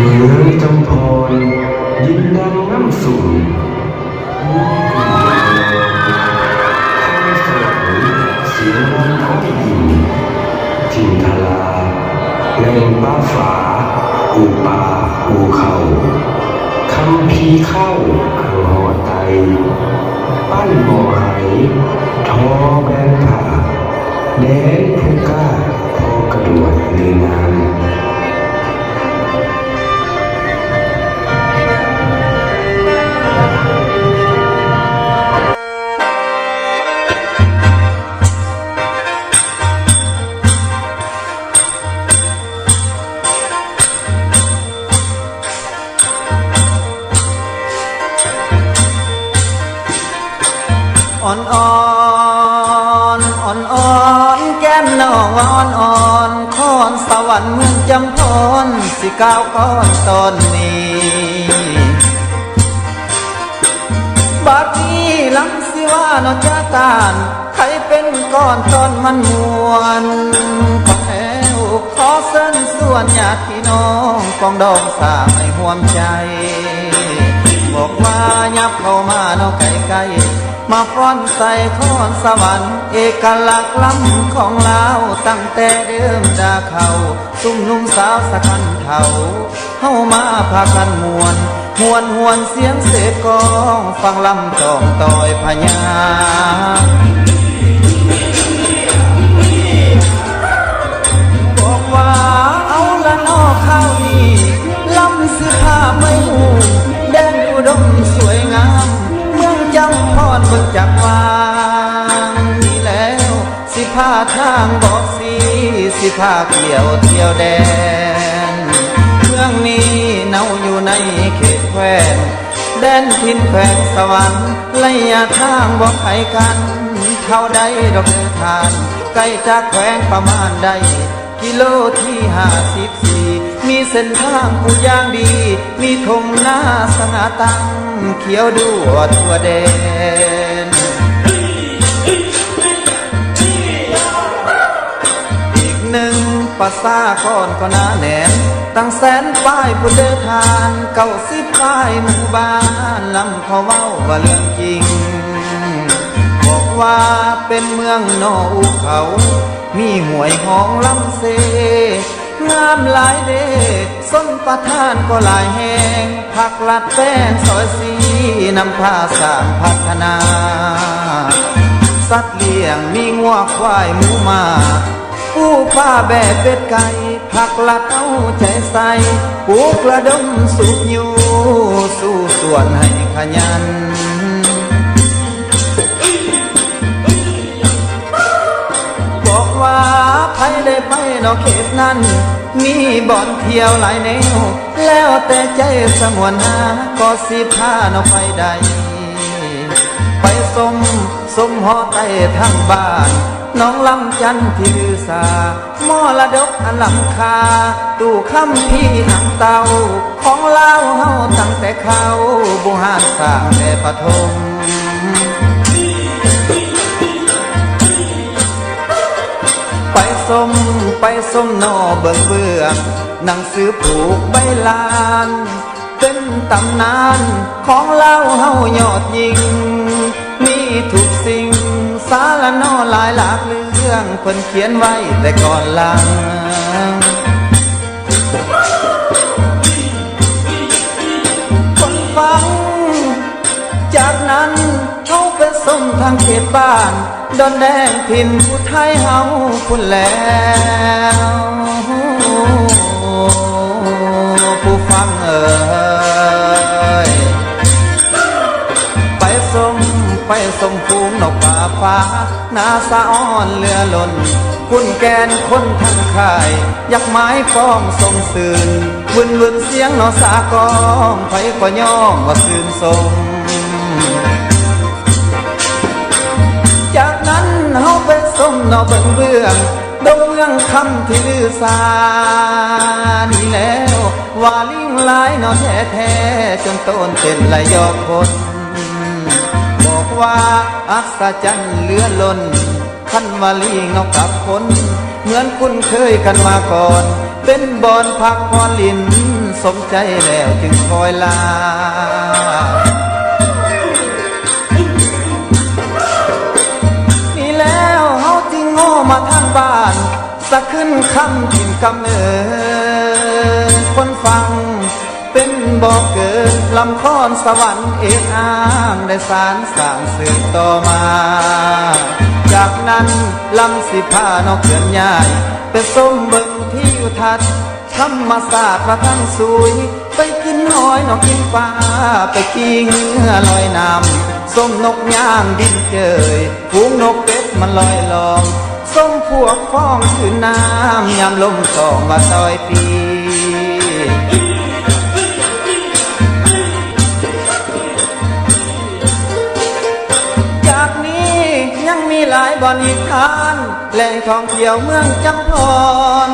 เมือจำพรยินดังน้ำสุ่มมีกลุ่มเดียวคอยสวยเสียงท้องดินทินทลาแรงป้าฝาอูป่าอูเขาคำพีเข้าอ่างหอไต ปั้นบ่อไห อ่อนอ่อนอ่อนอ่อนแก้มน้องอ่อนอ่อนคอนสวรรค์เมืองจำพรสิก้าวก้อนตอนนี้บัดนี้ลังสิว่านอจากการใครเป็นก้อนตอนมันมวนขอแอวขอเส้นส่วนญาติพี่น้องกองดองสาไม่ห่วงใจ บอกว่ายับเข้ามาเนอไก่ไก่ มาฟ้อนใส่คอนสวรรค์ เอกลักษณ์ล้ำของเราตั้งแต่เดิมดาเขาตุ้มนุ่มสาวสะกันเทาเข้ามาพากันมวนหวนหวนเสียงเสกกอง ฟังลำตองต่อยพญา ผ้าทางบอกสีสิผ้าเกี่ยวเที่ยวแดนเมืองนี้เนาอยู่ในเขตแควนแดนทินแขวงสวรรค์ระยะทางบอกไขกัน เข้าได้ดอกเดินทางใกล้จากแขวงประมาณใดกิโลที่ห้าสิบสี่มีเส้นทางผู้ย่างดี มีทงหน้าสง่าตั้งเขียวดูทั่วแดน ภาษาก่อนก็หนาแหนนตั้งแสนป้ายผู้เดินทางเก้าสิบป้ายหมู่บ้านลำเขาเว้าว่าเรื่องจริง บอกว่าเป็นเมืองนออูเขา มีหวยห้องลำเซงามหลายเดชส้นประทานก็หลายแหงผักลัดแป้นซอยสีนำผ้าสร้างพัฒนา สัตว์เลี้ยงมีงัวควายหมูมา ผู้ป้าแบะเป็ดไก่ผักลัดเอาใจใส่ปูกระดมสุกอยู่สู้ส่วนให้ขยันบอกว่าใครได้ไปนอกเขตนั้น มีบ่อนเที่ยวหลายแนว แล้วแต่ใจสงวนหาก็สิพานอกไปใดไปสม สมหอไต้ทั้งบ้าน น้องลำจันที่ลือสามอละดกอันลำคา ตู้คำพี่อังเตา ของเล่าเฮาตั้งแต่เขาบุหารสร้างแต่ปฐมไปสมไปสมนอเบิ่งเบื้องหนังสือผูกใบลาน เป็นตำนานของเล่าเฮายอดยิง ทุกสิ่ง สารนอหลายหลากเรื่องคนเขียนไว้แต่ก่อนลังคนฟัง จากนั้นเขาไปส่งทางเขตบ้านดอนแดงถิ่นผู้ไทยเฮาคุณแล้ว ส่งฟูงนกป่าฟ้า นาสะอ้อนเรือล่นคุณแกนคนทั้งค่ายอยากไม้ฟ้องทรงสื่นวุ่นวุ่นเสียงนอสากองไผก็ย่องว่าสื่นทรงจากนั้นเฮาไปส้มนอเบิ่งเบื้องดงเมืองคำที่ลือสานี่แล้ว ว่าลิงลายนอแท้แท้จนต้นเต้นไหลยอกคน บอกว่า อัศจรรย์เหลือล้นขันวาลีเงากับคน เหมือนคุณเคยกันมาก่อน เป็นบอนพักพอลิน สมใจแล้วจึงคอยลานี่แล้วเฮาจึงโง่มาทางบ้านสักขึ้นคำถิ่นกำเนิดคนฟังเป็นบอกเกิด ลำคอนสวรรค์เอกอ้างได้สารสร้างสืบต่อมา จากนั้นลำสิพานอกเขื่อนใหญ่ไปส้มเบิงที่อุทัศน์ธรรมศาสตร์พระทั้งสุยไปกินหอยนอกกินปลาไปกินเนื้อลอยน้ำส้มนกย่างดินเจยฝูงนกเป็ดมันลอยลองส้มพวกฟ้องคือน้ำยามลมสองว่าซอยปี บอนอีกทานแหล่งท่องเที่ยวเมืองจำพร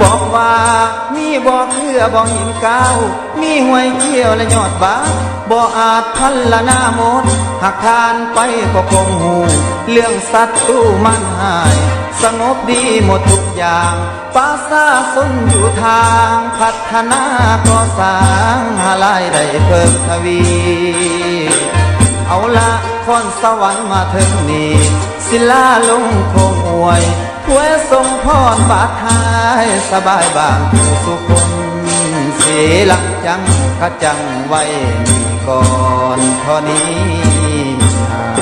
บอกว่ามีบ่อเคือบ่อหินก้าวมีห้วยเขี้ยวและยอดบาบ่อาจพันละหน้าหมดหากทานไปก็คงหู เรื่องสัตว์ตู้มันหาย สงบดีหมดทุกอย่างป้าซาสนอยู่ทาง พัฒนาก่อสร้างหาลายได้เพิ่มทวี คนสวรรค์มาถึงนี่ศิลาลงคงอวยถวยทรงพรบาทไทยสบายบางผู้สุคนเสียหลักจังกะจังไว้ก่อนเท่านี้